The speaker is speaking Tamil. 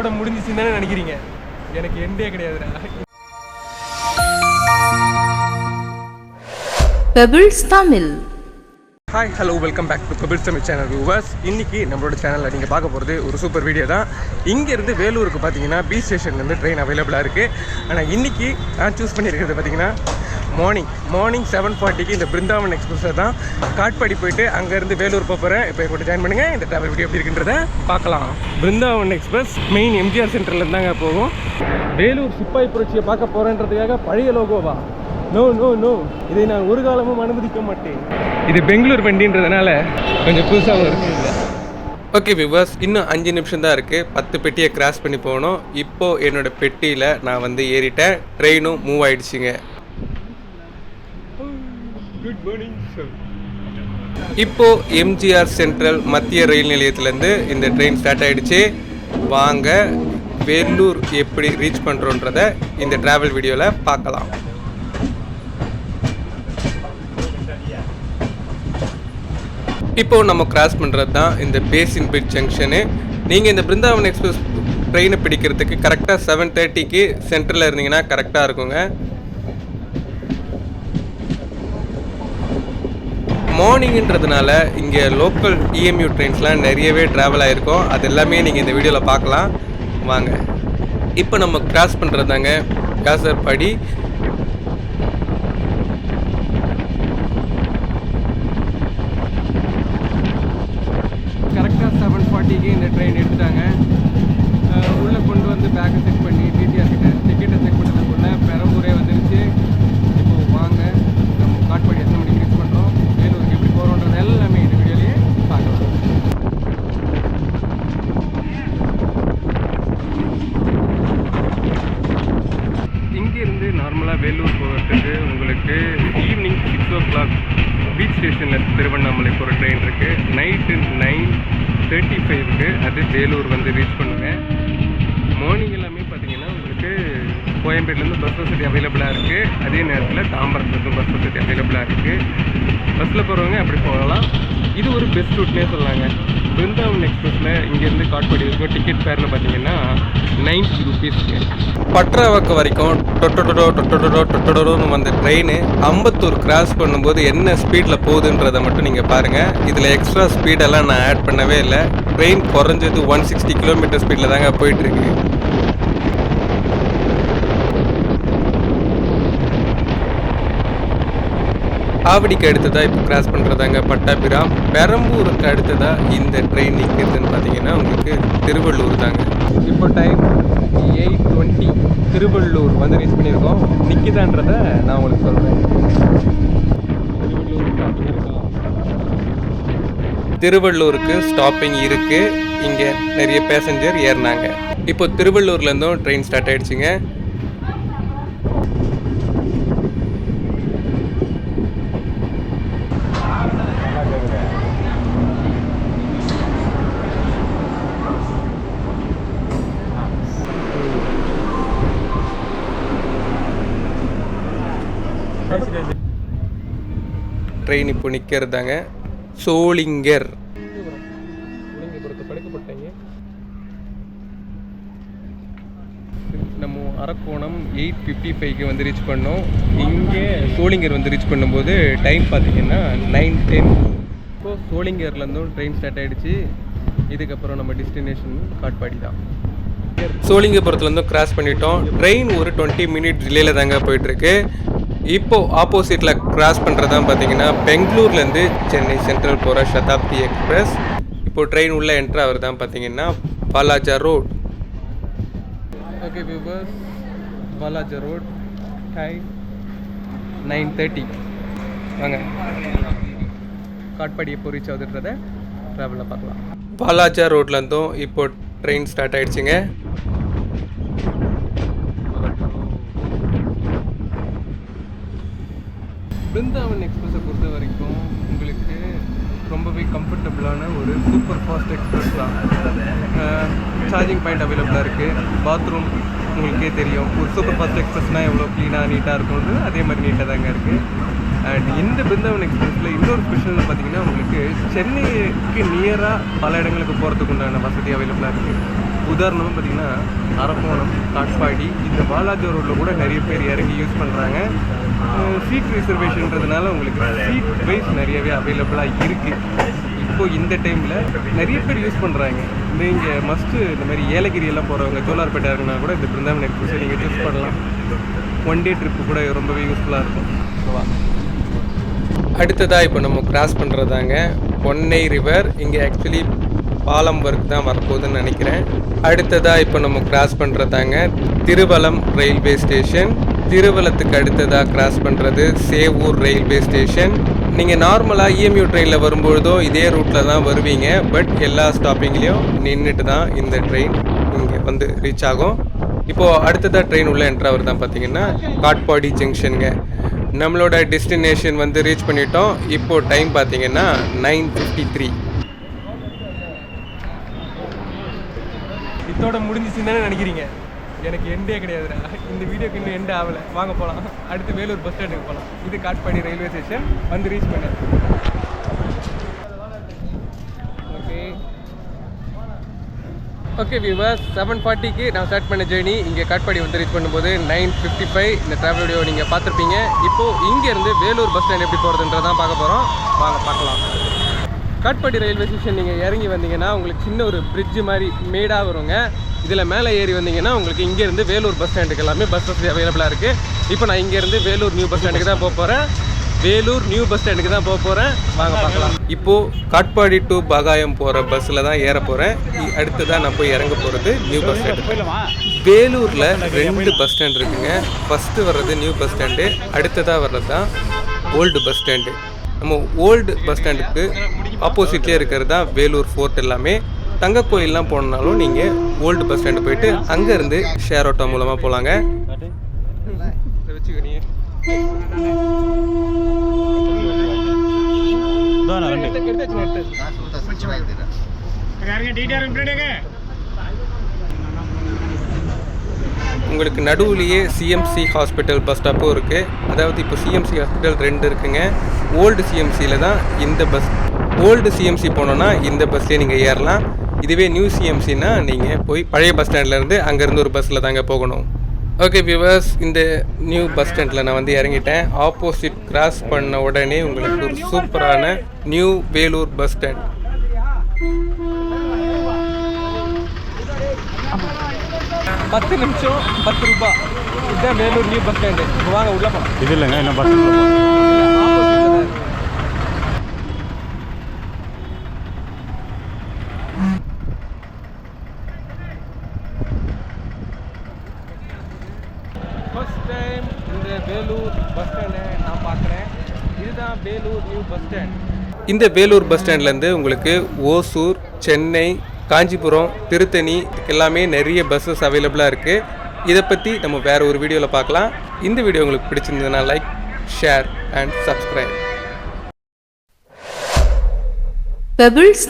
இதோட முடிஞ்சிச்சுன்னு தானே நினைக்கிறீங்க? எனக்கு எண்டே கிடையாதுடா. Pebbles Tamil hi hello welcome back to Kapil Tamil channel viewers இன்னைக்கு நம்மளோட சேனலில் நீங்கள் பார்க்க போகிறது ஒரு சூப்பர் வீடியோ தான். இங்கேருந்து வேலூருக்கு பார்த்தீங்கன்னா பி ஸ்டேஷன்லேருந்து ட்ரெயின் அவைலபிளாக இருக்குது ஆனால் இன்னைக்கு நான் சூஸ் பண்ணியிருக்கிறது பார்த்தீங்கன்னா மார்னிங் மார்னிங் செவன் ஃபார்ட்டிக்கு இந்த பிருந்தாவன் எக்ஸ்பிரஸை தான் காட்பாடி போயிட்டு அங்கேருந்து வேலூர் போக போகிறேன் இப்போ கூட ஜாயின் பண்ணுங்கள் இந்த ட்ராவல் வீடியோ எப்படி இருக்குன்றத பார்க்கலாம். பிருந்தாவன் எக்ஸ்பிரஸ் மெயின் எம்ஜிஆர் சென்டர்லேருந்து தாங்க போகும் வேலூர் சிப்பாய் புரட்சியை பார்க்க போகிறேன்றதுக்காக பழைய லோகோவா நோ நோ நோ இதை நான் ஒரு காலமும் அனுமதிக்க மாட்டேன். இது பெங்களூர் வண்டின்றதுனால கொஞ்சம் புதுசாகவும் இருக்குது ஓகே விவாஸ் இன்னும் அஞ்சு நிமிஷம் தான் இருக்குது பத்து பெட்டியை கிராஸ் பண்ணி போகணும். இப்போது என்னோட பெட்டியில் நான் வந்து ஏறிட்டேன். ட்ரெயினும் மூவ் ஆயிடுச்சுங்க. குட் மார்னிங் சார் இப்போ எம்ஜிஆர் சென்ட்ரல் மத்திய ரயில் நிலையத்திலேருந்து இந்த ட்ரெயின் ஸ்டார்ட் ஆகிடுச்சு வாங்க வேலூர் எப்படி ரீச் பண்ணுறோன்றத இந்த ட்ராவல் வீடியோவில் பார்க்கலாம். இப்போ நம்ம கிராஸ் பண்ணுறது தான் இந்த பேசின் பிட் ஜங்ஷனு நீங்கள் இந்த பிருந்தாவன் எக்ஸ்பிரஸ் ட்ரெயினை பிடிக்கிறதுக்கு கரெக்டாக செவன் தேர்ட்டிக்கு சென்டரில் இருந்தீங்கன்னா கரெக்டாக இருக்குங்க. மார்னிங்ன்றதுனால இங்கே லோக்கல் இஎம்யூ ட்ரெயின்ஸ்லாம் நிறையவே ட்ராவல் ஆகிருக்கும் அது எல்லாமே நீங்கள் இந்த வீடியோவில் பார்க்கலாம். வாங்க. இப்போ நம்ம கிராஸ் பண்ணுறதாங்க காசர்பாடி. கரெக்டாக செவன் ஃபார்ட்டிக்கு இந்த ட்ரெயின் எடுத்துட்டாங்க. உள்ளே கொண்டு வந்து பேக்கை பண்ணி டிடிஆர் கிட்ட டிக்கெட்டை செக் பண்ணதுக்குள்ள பெரம்பூரே வந்துருச்சு இப்போ வாங்க நம்ம காட்பாடி எத்தனை மணிக்கு ரீச் பண்ணுறோம் வேலூருக்கு எப்படி போகிறோன்றது எல்லாமே இந்த வீடியோலேயே பார்க்கலாம் இங்கேருந்து நார்மலாக வேலூர் இருக்குது evening six o'clock beach ஸ்டேஷனில் திருவண்ணாமலை போகிற ட்ரெயின் இருக்குது நைட்டு நைன் தேர்ட்டி ஃபைவ்க்கு அது வேலூர் வந்து ரீச் பண்ணுவேன் மார்னிங் எல்லாமே பார்த்தீங்கன்னா உங்களுக்கு கோயம்பேடுலேருந்து பஸ் வசதி அவைலபிளாக இருக்குது அதே நேரத்தில் தாம்பரத்துலேருந்து பஸ் வசதி அவைலபிளாக இருக்குது பஸ்ஸில் போகிறவங்க அப்படி போகலாம். இது ஒரு பெஸ்ட் ரூட்னே சொல்லலாங்க. பிருந்தாவன் எக்ஸ்பிரஸில் இங்கேருந்து காட்பாடி வரைக்கும் டிக்கெட் ஃபேரில் பார்த்தீங்கன்னா நைன்ட்டி ருபீஸ்க்கு பட்ராவாக்கு வரைக்கும் டொட்டோடோ டொட்டோடோ டொட்டோடோன்னு வந்த ட்ரெயின் அம்பத்தூர் கிராஸ் பண்ணும்போது என்ன ஸ்பீடில் போகுதுன்றதை மட்டும் நீங்கள் பாருங்கள் இதில் எக்ஸ்ட்ரா ஸ்பீடெல்லாம் நான் ஆட் பண்ணவே இல்லை. ட்ரெயின் குறைஞ்சது ஒன் சிக்ஸ்டி கிலோமீட்டர் ஸ்பீடில் தாங்க போயிட்டுருக்கு ஆவடிக்கு அடுத்ததாக இப்போ கிராஸ் பண்ணுறதாங்க பட்டாபிராம் பெரம்பூருக்கு அடுத்ததாக இந்த ட்ரெயின் நிற்கிறதுன்னு பார்த்தீங்கன்னா உங்களுக்கு திருவள்ளூர் தாங்க. இப்போ டைம் எயிட் டுவெண்ட்டி திருவள்ளூர் வந்து ரீச் பண்ணியிருக்கோம். நிற்கிதான்றத நான் உங்களுக்கு சொல்கிறேன் திருவள்ளூருக்கு ஸ்டாப்பிங் இருக்குது இங்கே நிறைய பேசஞ்சர் ஏறினாங்க. இப்போ திருவள்ளூர்லேருந்தும் ட்ரெயின் ஸ்டார்ட் ஆகிடுச்சிங்க ட்ரெயின் இப்போ நிற்கிறதாங்க சோளிங்கர். நம்ம அரக்கோணம் எயிட் ஃபிஃப்டி ஃபைவ்க்கு வந்து ரீச் பண்ணோம். இங்கே சோளிங்கர் வந்து ரீச் பண்ணும்போது டைம் பார்த்தீங்கன்னா நைன் டென் இப்போ சோளிங்கர்லேருந்தும் ட்ரெயின் ஸ்டார்ட் ஆகிடுச்சு இதுக்கப்புறம் நம்ம டெஸ்டினேஷன் காட்பாடி தான். சோழிங்கபுரத்துலேருந்தும் கிராஸ் பண்ணிட்டோம். ட்ரெயின் ஒரு டுவெண்ட்டி மினிட் டிலேல தாங்க போயிட்டுருக்கு இப்போ ஆப்போசிட்டில் கிராஸ் பண்ணுறது தான் பார்த்தீங்கன்னா பெங்களூர்லேருந்து சென்னை சென்ட்ரல் போகிற சதாப்தி எக்ஸ்பிரஸ் இப்போது ட்ரெயின் உள்ள என்ட்ரு ஆகிறது தான் பார்த்தீங்கன்னா பாலாஜா road okay பீபர்ஸ் Walajah road time nine thirty வாங்க. காட்பாடி எப்போ ரீச் ஆகுதுன்றத ட்ராவலில் பார்க்கலாம். பாலாஜா ரோட்லேருந்தும் இப்போ ட்ரெயின் ஸ்டார்ட் ஆகிடுச்சிங்க பிருந்தாவன் எக்ஸ்பிரஸை பொறுத்த வரைக்கும் உங்களுக்கு ரொம்பவே கம்ஃபர்டபுளான ஒரு சூப்பர் ஃபாஸ்ட் எக்ஸ்பிரஸ் தான். சார்ஜிங் பாயிண்ட் அவைலபிளாக இருக்குது பாத்ரூம் உங்களுக்கே தெரியும். ஒரு சூப்பர் ஃபாஸ்ட் எக்ஸ்பிரஸ்னால் எவ்வளோ க்ளீனாக நீட்டாக இருக்கும்னு அதே மாதிரி நீட்டாக தாங்க இருக்குது அண்ட் இந்த பிருந்தாவன் எக்ஸ்பிரஸில் இன்னொரு ஸ்பெஷல்னு பார்த்தீங்கன்னா உங்களுக்கு சென்னைக்கு நியராக பல இடங்களுக்கு போகிறதுக்கு உண்டான வசதி அவைலபிளாக இருக்குது உதாரணமாக பார்த்திங்கன்னா அரக்கோணம் காட்பாடி இந்த பாலாஜி ரோட்டில் கூட நிறைய பேர் இறங்கி யூஸ் பண்ணுறாங்க சீட் ரிசர்வேஷன்றதுனால உங்களுக்கு சீட் வைஸ் நிறையவே அவைலபிளாக இருக்குது இப்போது இந்த டைமில் நிறைய பேர் யூஸ் பண்ணுறாங்க இந்த இங்கே மஸ்ட்டு இந்த மாதிரி ஏலகிரி எல்லாம் போகிறவங்க ஜோலார்பேட்டை இறங்கினா கூட இந்த பிருந்தாவன் எக்ஸ்பிரஸை நீங்கள் யூஸ் பண்ணலாம். ஒன் டே ட்ரிப்பு கூட ரொம்பவே யூஸ்ஃபுல்லாக இருக்கும். ஓகேவா அடுத்ததாக இப்போ நம்ம கிராஸ் பண்ணுறதாங்க பொன்னை ரிவர் இங்கே ஆக்சுவலி பாலம் ஒர்க் தான் வரப்போகுதுன்னு நினைக்கிறேன். அடுத்ததாக இப்போ நம்ம கிராஸ் பண்ணுறதாங்க திருவலம் ரயில்வே ஸ்டேஷன் திருவலத்துக்கு அடுத்ததாக கிராஸ் பண்ணுறது சேவூர் ரயில்வே ஸ்டேஷன் நீங்கள் நார்மலாக இஎம்யூ ட்ரெயினில் வரும்பொழுதோ இதே ரூட்டில் தான் வருவீங்க. பட் எல்லா ஸ்டாப்பிங்லேயும் நின்றுட்டு தான் இந்த ட்ரெயின் இங்கே வந்து ரீச் ஆகும். இப்போது அடுத்ததாக ட்ரெயின் உள்ள என்ட்ராவர் தான் பார்த்தீங்கன்னா காட்பாடி ஜங்ஷனுங்க நம்மளோட டெஸ்டினேஷன் வந்து ரீச் பண்ணிட்டோம். இப்போது டைம் பார்த்தீங்கன்னா நைன் ஃபிஃப்டி த்ரீ இதோட முடிஞ்சிச்சுன்னு நினைக்கிறீங்க? எனக்கு எண்டே கிடையாதுடா. இந்த வீடியோக்கு இன்னும் எண்ட் ஆகலை. வாங்க போகலாம் அடுத்து வேலூர் பஸ் ஸ்டாண்டுக்கு போகலாம் இது காட்பாடி ரயில்வே ஸ்டேஷன் வந்து ரீச் பண்ணேன் ஓகே ஓகே வியூவர்ஸ் செவன் ஃபார்ட்டிக்கு நான் ஸ்டார்ட் பண்ண ஜேர்னி இங்கே காட்பாடி வந்து ரீச் பண்ணும்போது நைன் ஃபிஃப்டி ஃபைவ் இந்த ட்ராவல் வீடியோ நீங்கள் பார்த்துருப்பீங்க. இப்போது இங்கேருந்து வேலூர் பஸ் ஸ்டாண்ட் எப்படி போகிறதுன்றதான் பார்க்க போகிறோம் வாங்க பார்க்கலாம். காட்பாடி ரயில்வே ஸ்டேஷன் நீங்கள் இறங்கி வந்தீங்கன்னா உங்களுக்கு சின்ன ஒரு பிரிட்ஜ் மாதிரி மேடாக வருங்க. இதில் மேலே ஏறி வந்தீங்கன்னா உங்களுக்கு இங்கேருந்து வேலூர் பஸ் ஸ்டாண்டுக்கு எல்லாமே பஸ் வசதி அவைலபிளாக இருக்குது இப்போ நான் இங்கேருந்து வேலூர் நியூ பஸ் ஸ்டாண்டுக்கு தான் போக போகிறேன் வேலூர் நியூ பஸ் ஸ்டாண்டுக்கு தான் போக போகிறேன் வாங்க பார்க்கலாம். இப்போது காட்பாடி டு பாகாயம் போகிற பஸ்ஸில் தான் ஏற போகிறேன் அடுத்ததாக நான் போய் இறங்க போகிறது நியூ பஸ் ஸ்டாண்டு வேலூரில் ரெண்டு பஸ் ஸ்டாண்ட் இருக்குங்க. ஃபஸ்ட்டு வர்றது நியூ பஸ் ஸ்டாண்டு அடுத்ததாக வர்றது தான் ஓல்டு பஸ் ஸ்டாண்டு நம்ம ஓல்டு பஸ் ஸ்டாண்டுக்கு ஆப்போசிட்லேயே இருக்கிறது தான் வேலூர் ஃபோர்ட் எல்லாமே தங்க கோயிலெலாம் போனாலும் நீங்கள் ஓல்டு பஸ் ஸ்டாண்டு போயிட்டு அங்கேருந்து ஷேர் ஆட்டோ மூலமாக போகலாங்க வச்சுக்கோ நீ உங்களுக்கு நடுவுலையே சிஎம்சி ஹாஸ்பிட்டல் பஸ் ஸ்டாப்பும் இருக்குது அதாவது இப்போ சிஎம்சி ஹாஸ்பிட்டல் ரெண்டு இருக்குங்க. ஓல்டு சிஎம்சியில் தான் இந்த பஸ் ஓல்டு சிஎம்சி போனோன்னா இந்த பஸ்லேயே நீங்கள் ஏறலாம். இதுவே நியூ சிஎம்சினா நீங்கள் போய் பழைய பஸ் ஸ்டாண்ட்லேருந்து அங்கேருந்து ஒரு பஸ்ஸில் தாங்க போகணும். ஓகே வியூவர்ஸ் இந்த நியூ பஸ் ஸ்டாண்டில் நான் வந்து இறங்கிட்டேன். ஆப்போசிட் கிராஸ் பண்ண உடனே உங்களுக்கு ஒரு சூப்பரான நியூ வேலூர் பஸ் ஸ்டாண்ட் பத்து நிமிஷம் பத்து ரூபாய் இதுதான் வேலூர் நியூ பஸ் ஸ்டாண்டு இப்போ வாங்க உள்ள போகலாம் இது இல்லைங்க என்ன பஸ் ஃபர்ஸ்ட் டைம் இந்த வேலூர் பஸ் ஸ்டாண்டை நான் பார்க்குறேன். இதுதான் வேலூர் நியூ பஸ் ஸ்டாண்ட் இந்த வேலூர் பஸ் ஸ்டாண்ட்லேருந்து உங்களுக்கு ஓசூர் சென்னை காஞ்சிபுரம் திருத்தணி எல்லாமே நிறைய பஸ்ஸஸ் அவைலபிளாக இருக்குது இதை பற்றி நம்ம வேறு ஒரு வீடியோவில் பார்க்கலாம். இந்த வீடியோ உங்களுக்கு பிடிச்சிருந்ததுன்னா like share and subscribe Pebbles